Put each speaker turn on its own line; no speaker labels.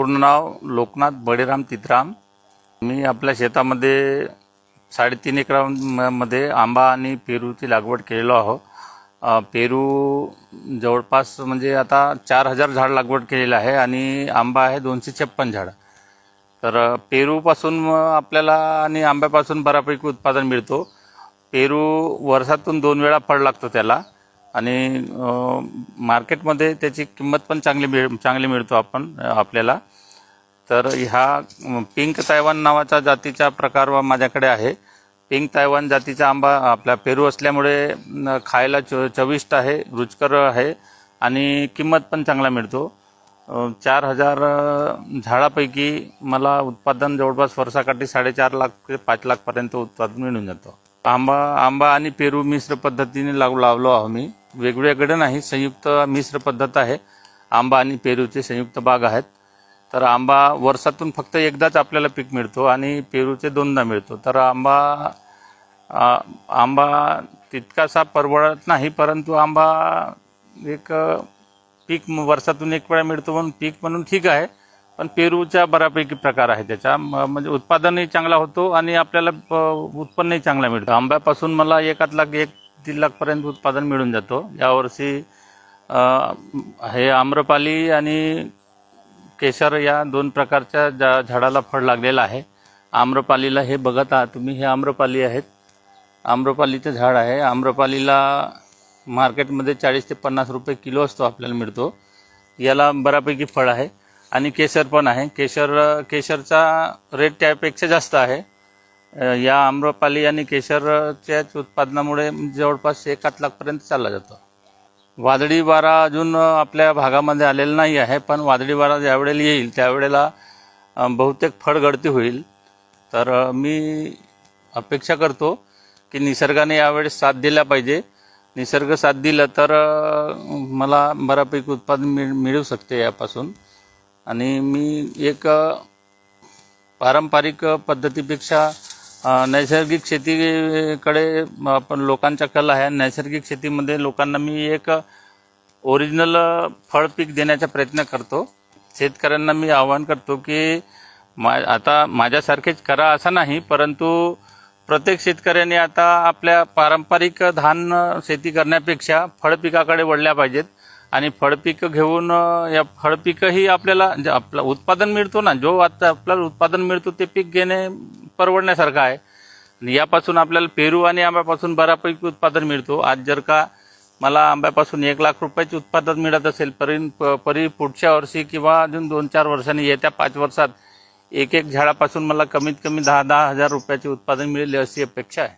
पूर्ण नाव लोकनाथ बळीराम तितराम मी आपल्या शेतामध्ये साडेतीन एकरामध्ये आंबा आणि पेरूची लागवड केलेलो आहो. पेरू जवळपास म्हणजे आता चार हजार झाड लागवड केलेलं आहे आणि आंबा आहे दोनशे छप्पन झाड. तर पेरूपासून मग आपल्याला आणि आंब्यापासून बऱ्यापैकी उत्पादन मिळतो. पेरू वर्षातून दोन वेळा फळ लागतं त्याला. आणि मार्केटमध्ये त्याची किंमत पण चांगली मिळ चांगली मिळतो आपण आपल्याला. तर ह्या पिंक तायवान नावाचा जातीचा प्रकार माझ्याकडे आहे. पिंक तायवान जातीचा आंबा आपला पेरू असल्यामुळे खायला च चविष्ट आहे रुचकर आहे आणि किंमत पण चांगला मिळतो. चार हजार झाडापैकी मला उत्पादन जवळपास वर्षाकाठी साडेचार लाख ते पाच लाखपर्यंत उत्पादन मिळून जातं. आंबा आंबा आणि पेरू मिश्र पद्धतीने लागू लावलो आहो मी. वेगवेगळे नाही संयुक्त मिश्र पद्धत आहे. आंबा आणि पेरूचे संयुक्त बाग आहेत. तर आंबा वर्षातून फक्त एकदाच आपल्याला पीक मिळतो आणि पेरूचे दोनदा मिळतो. तर आंबा आंबा तितकासा परवडत नाही परंतु आंबा एक पीक वर्षातून एक वेळा मिळतो म्हणून पीक म्हणून ठीक आहे. पण पेरूचा बऱ्यापैकी प्रकार आहे त्याचा म- म्हणजे उत्पादनही चांगला होतो आणि आपल्याला प- उत्पन्नही चांगला मिळतं. आंब्यापासून मला एकात लाख एक तीन लाखपर्यंत उत्पादन मिळून जातो. यावर्षी हे आम्रपाली आणि केशर या दोन प्रकारच्या जा झाडाला फळ लागलेलं आहे. आम्रपालीला हे बघत आहात तुम्ही हे आम्रपाली आहेत. आम्रपालीचं झाड आहे. आम्रपालीला मार्केटमध्ये चाळीस ते पन्नास रुपये किलो असतो आपल्याला मिळतो. याला बऱ्यापैकी फळ आहे. आणि केशर पण आहे. केशर केशरचा रेट त्यापेक्षा जास्त आहे. या आम्रपाली आणि केशरच्याच उत्पादनामुळे जवळपास एकाच लाखपर्यंत चालला जातो. वादळी वारा अजून आपल्या भागामध्ये आलेला नाही आहे पण वादळी वारा ज्यावेळेला येईल त्यावेळेला बहुतेक फळगळती होईल. तर मी अपेक्षा करतो की निसर्गाने यावेळेस साथ दिला पाहिजे. निसर्ग साथ दिलं तर मला बऱ्यापैकी उत्पादन मिळ मिळू शकते यापासून. आणि मी एक पारंपरिक पद्धतीपेक्षा नैसर्गिक शेतीकडे आपण लोकांचा कल आहे. नैसर्गिक शेतीमध्ये लोकांना मी एक ओरिजिनल फळ पीक देण्याचा प्रयत्न करतो. शेतकऱ्यांना मी आवाहन करतो की मा आता माझ्यासारखेच करा असं नाही परंतु प्रत्येक शेतकऱ्याने आता आपल्या पारंपरिक धान शेती करण्यापेक्षा फळपिकाकडे वळल्या पाहिजेत. आणि फळपीक घेऊन या फळपिकंही आपल्याला आपलं उत्पादन मिळतो ना जो आता आपल्याला उत्पादन मिळतो ते पीक घेणे परवडण्यासारखं आहे. आणि यापासून आपल्याला पेरू आणि आंब्यापासून बऱ्यापैकी उत्पादन मिळतो. आज जर का मला आंब्यापासून एक लाख रुपयाचे उत्पादन मिळत असेल परी प- परी पुढच्या वर्षी किंवा अजून दोन चार वर्षांनी येत्या पाच वर्षात एक एक झाडापासून मला कमीत कमी दहा दहा हजार रुपयाचे उत्पादन मिळेल अशी अपेक्षा आहे.